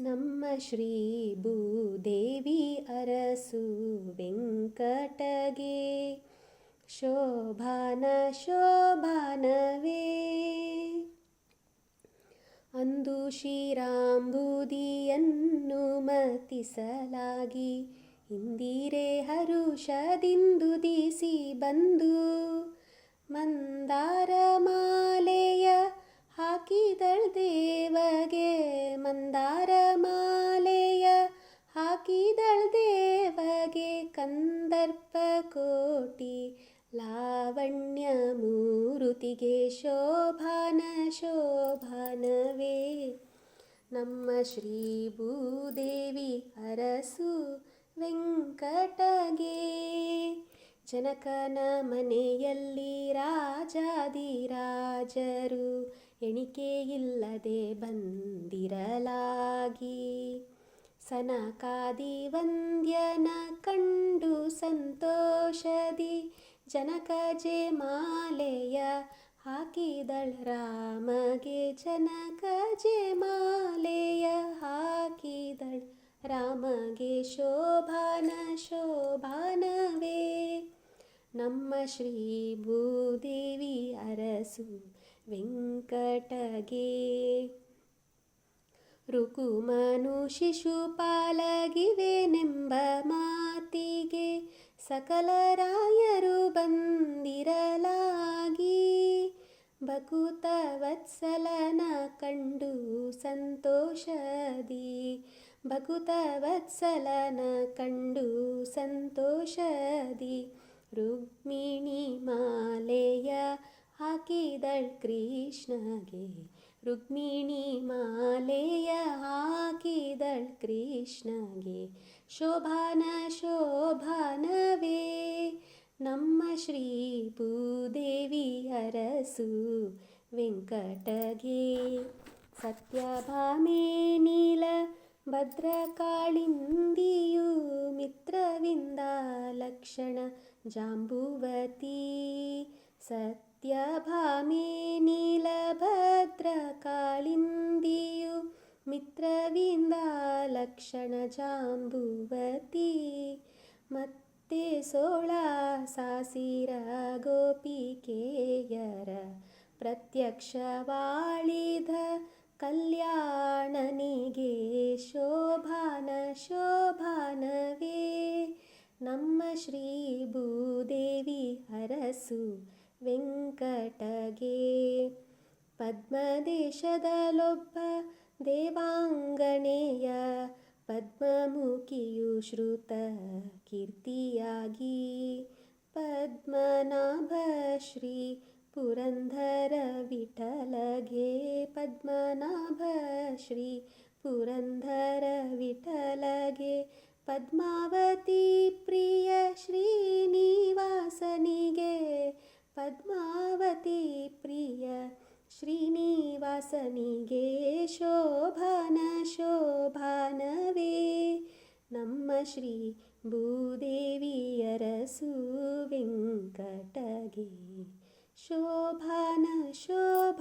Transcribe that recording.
ನಮ್ಮ ಶ್ರೀ ಭೂದೇವಿ ಅರಸು ವೆಂಕಟಗೆ. ಶೋಭಾನ ಶೋಭಾನವೇ. ಅಂದು ಶ್ರೀರಾಂಬುದಿಯನ್ನು ಮತಿಸಲಾಗಿ ಇಂದಿರೆ ಹರುಷದಿಂದುದಿಸಿ ಬಂದು ಮಂದಾರ ದೇವಗೆ ಕಂದರ್ಪ ಕೋಟಿ ಲಾವಣ್ಯ ಮೂರುತಿಗೆ ಶೋಭಾನ, ಶೋಭಾನವೇ. ನಮ್ಮ ಶ್ರೀ ಭೂದೇವಿ ಅರಸು ವೆಂಕಟಗೆ, ಜನಕನ ಮನೆಯಲ್ಲಿ ರಾಜಾದಿರಾಜರು ಎಣಿಕೆಯಿಲ್ಲದೆ ಬಂದಿರಲಾಗಿ. ಸನಕಾದಿ ವಂದ್ಯನ ಕಂಡು ಸಂತೋಷದಿ ಜನಕಜೆ ಮಾಲೆಯ ಹಾಕಿದಳ್ ರಾಮಗೆ ಜನಕಜೆ ಮಾಲೆಯ ಹಾಕಿದಳ್ ರಾಮಗೆ ಶೋಭಾನ ಶೋಭಾನವೇ. ನಮ್ಮ ಶ್ರೀ ಭೂದೇವಿ ಅರಸು ವೆಂಕಟಗೆ ರುಕುಮನು ಶಿಶುಪಾಲಗಿವೆನೆಂಬ ಮಾತಿಗೆ ಸಕಲರಾಯರು ಬಂದಿರಲಾಗಿ. ಬಕುತ ವತ್ಸಲನ ಕಂಡು ಸಂತೋಷದಿ. ಬಕುತ ವತ್ಸಲನ ಕಂಡು ಸಂತೋಷದಿ. ರುಕ್ಮಿಣಿ ಮಾಲೆಯ ಹಾಕಿದಳ್ ಕೃಷ್ಣಗೆ ರುಕ್ಮಿಣಿ ಮಾಲೆಯ ಹಾಕಿದಳ್ ಕೃಷ್ಣಗೆ ಶೋಭಾನ ಶೋಭಾನವೇ ನಮ್ಮ ಶ್ರೀ ಭೂದೇವಿ ಅರಸು ವೆಂಕಟಗೆ ಸತ್ಯಭಾಮೆ ನೀಲ ಭದ್ರಕಾಳಿಂದಿಯು ಮಿತ್ರವಿಂದ ಲಕ್ಷಣ ಜಾಂಬುವತಿ ಸತ್ಯಭಾಮೆ ನೀಲಭದ್ರಕಾಳಿಂದಿಯು ಮಿತ್ರವಿಂದ ಲಕ್ಷಣ ಜಾಂಬುವತಿ ಮತ್ತೆ ಸೋಳ ಸಾಸಿರ ಗೋಪಿಕೆಯರ ಪ್ರತ್ಯಕ್ಷವಾಳಿದ ಕಲ್ಯಾಣನಿಗೆ ಶೋಭಾನ ಶೋಭಾನವೇ ನಮ್ಮ ಶ್ರೀ ಭೂದೇವಿ ಅರಸು ವೆಂಕಟಗೆ ಪದ್ಮದೇಶದಲ್ಲೊಬ್ಬ ದೇವಾಂಗಣೆಯ ಪದ್ಮಮುಖಿಯು ಶ್ರುತ ಕೀರ್ತಿಯಾಗಿ ಪದ್ಮನಾಭ ಶ್ರೀ ಪುರಂದರ ವಿಠಲಗೆ ಪದ್ಮನಾಭ ಶ್ರೀ ಪುರಂದರ ವಿಠಲಗೆ ಪದ್ಮಾವತಿ ಶ್ರೀನಿವಾಸನಿಗೆ ಶೋಭಾನ ಶೋಭಾನವೇ. ನಮ್ಮ ಶ್ರೀ ಭೂದೇವಿಯರಸು ವೆಂಕಟಗೆ ಶೋಭಾನ ಶೋ